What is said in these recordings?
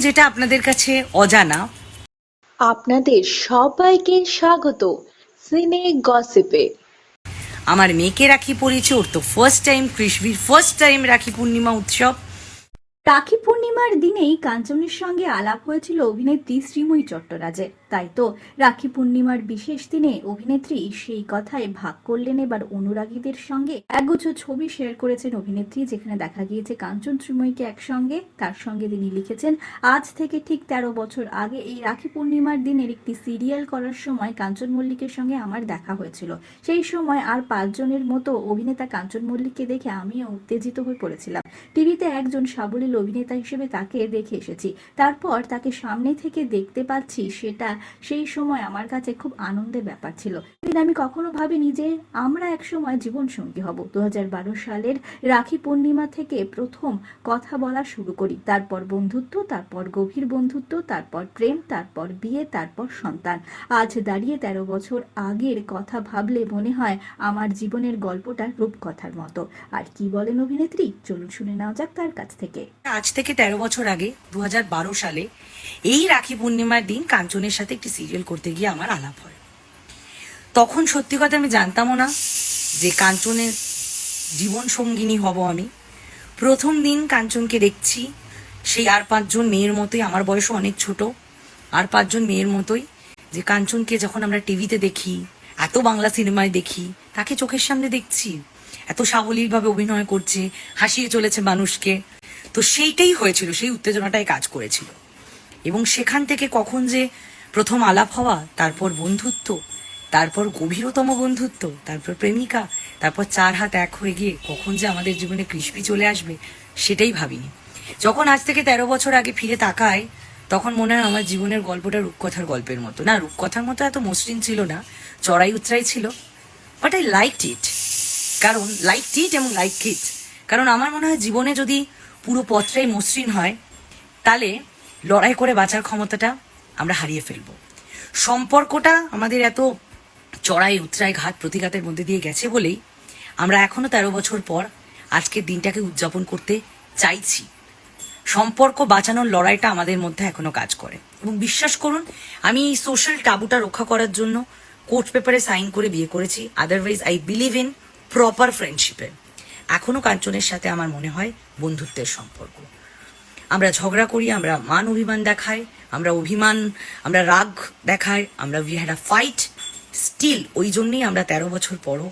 যেটা আপনাদের কাছে অজানা। আপনাদের সবাইকে স্বাগত সিনে গসিপে। আমার মেয়েকে রাখি পড়েছে ওর তো ফার্স্ট টাইম কৃষ্ণীর ফার্স্ট টাইম রাখি পূর্ণিমা উৎসব। রাখি পূর্ণিমার দিনেই কাঞ্চনের সঙ্গে আলাপ হয়েছিল অভিনেত্রী শ্রীময়ী চট্টরাজের। তাই তো রাখি পূর্ণিমার বিশেষ দিনে অভিনেত্রী সেই কথায় ভাগ করলেন এবার অনুরাগীদের সঙ্গে। একগুচ্ছ ছবি শেয়ার করেছেন অভিনেত্রী, যেখানে দেখা গিয়েছে কাঞ্চন শ্রীময়ীকে একসঙ্গে। তার সঙ্গে তিনি লিখেছেন, আজ থেকে ঠিক তেরো বছর আগে এই রাখি পূর্ণিমার দিনের একটি সিরিয়াল করার সময় কাঞ্চন মল্লিকের সঙ্গে আমার দেখা হয়েছিল। সেই সময় আর পাঁচজনের মতো অভিনেতা কাঞ্চন মল্লিককে দেখে আমিও উত্তেজিত হয়ে পড়েছিলাম। টিভিতে একজন সাবলীল অভিনেতা হিসেবে তাকে দেখে এসেছি। তারপর তাকে সামনে থেকে দেখতে পাচ্ছি, সেটা সেই সময় আমার কাছে খুব আনন্দের ব্যাপার ছিল। আমি কখনো ভাবিনি যে আমরা একসময় জীবন সঙ্গী হব। দু সালের রাখি পূর্ণিমা থেকে প্রথম কথা বলা শুরু করি। তারপর বন্ধুত্ব, তারপর গভীর বন্ধুত্ব, তারপর প্রেম, তারপর বিয়ে, তারপর সন্তান। আজ দাঁড়িয়ে তেরো বছর আগের কথা ভাবলে মনে হয় আমার জীবনের গল্পটা রূপকথার মতো। আর কি বলেন অভিনেত্রী? চলুন শুনে নেওয়া যাক তার কাছ থেকে। আজ থেকে তেরো বছর আগে দু হাজার বারো সালে এই রাখি পূর্ণিমার দিন কাঞ্চনের সাথে একটি সিরিয়াল করতে গিয়ে আমার আলাপ হয়। তখন সত্যি কথা আমি জানতামও না যে কাঞ্চনের জীবন সঙ্গিনী হব আমি। প্রথম দিন কাঞ্চনকে দেখছি, সেই আর পাঁচজন মেয়ের মতোই, আমার বয়সও অনেক ছোট, আর পাঁচজন মেয়ের মতোই, যে কাঞ্চনকে যখন আমরা টিভিতে দেখি, এত বাংলা সিনেমায় দেখি, তাকে চোখের সামনে দেখছি, এত সাবলীলভাবে অভিনয় করছে, হাসিয়ে চলেছে মানুষকে। তো সেইটাই হয়েছিল, সেই উত্তেজনাটাই কাজ করেছিল। এবং সেখান থেকে কখন যে প্রথম আলাপ হওয়া, তারপর বন্ধুত্ব, তারপর গভীরতম বন্ধুত্ব, তারপর প্রেমিকা, তারপর চার হাত এক হয়ে গিয়ে কখন যে আমাদের জীবনে কৃষ্টি চলে আসবে, সেটাই ভাবিনি। যখন আজ থেকে তেরো বছর আগে ফিরে তাকাই, তখন মনে হয় আমার জীবনের গল্পটা রূপকথার গল্পের মতো। না, রূপকথার মতো এত মসৃণ ছিল না, চড়াই উতরাই ছিল বাট আই লাইক ইট কারণ লাইক ইট এবং লাইক ইট কারণ আমার মনে হয় জীবনে যদি পুরো পথটাই মসৃণ হয়, তাহলে লড়াই করে বাঁচার ক্ষমতাটা আমরা হারিয়ে ফেলব। সম্পর্কটা আমাদের এত চড়াই, উতরাই, ঘাত, প্রতিঘাতের মধ্যে দিয়ে গেছে বলেই আমরা এখনও তেরো বছর পর আজকের দিনটাকে উদযাপন করতে চাইছি। সম্পর্ক বাঁচানোর লড়াইটা আমাদের মধ্যে এখনও কাজ করে। এবং বিশ্বাস করুন, আমি এই সোশ্যাল টাবুটা রক্ষা করার জন্য কোর্ট পেপারে সাইন করে বিয়ে করেছি। Otherwise I believe in proper ফ্রেন্ডশিপে এখনও কাঞ্চনের সাথে আমার মনে হয় বন্ধুত্বের সম্পর্ক। আমরা ঝগড়া করি আমরা মান অভিমান দেখাই আমরা অভিমান আমরা রাগ দেখাই আমরা we had a fight still ওই জন্যই আমরা তেরো বছর পরও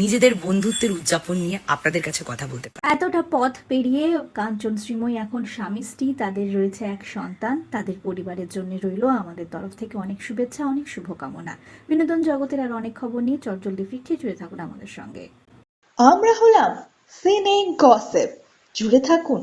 নিজেদের বন্ধুত্বের উদযাপন নিয়ে আপনাদের কাছে কথা বলতে পারি। এতটা পথ পেরিয়ে কাঞ্চন শ্রীময়ী এখন স্বামী স্ত্রী তাদের রয়েছে এক সন্তান তাদের পরিবারের জন্য রইল আমাদের তরফ থেকে অনেক শুভেচ্ছা অনেক শুভকামনা। বিনোদন জগতের আর অনেক খবর নিয়ে চটজলদি ফিরতে জুড়ে থাকুন আমাদের সঙ্গে। আমরা হলাম সিনে গসিপ। জুড়ে থাকুন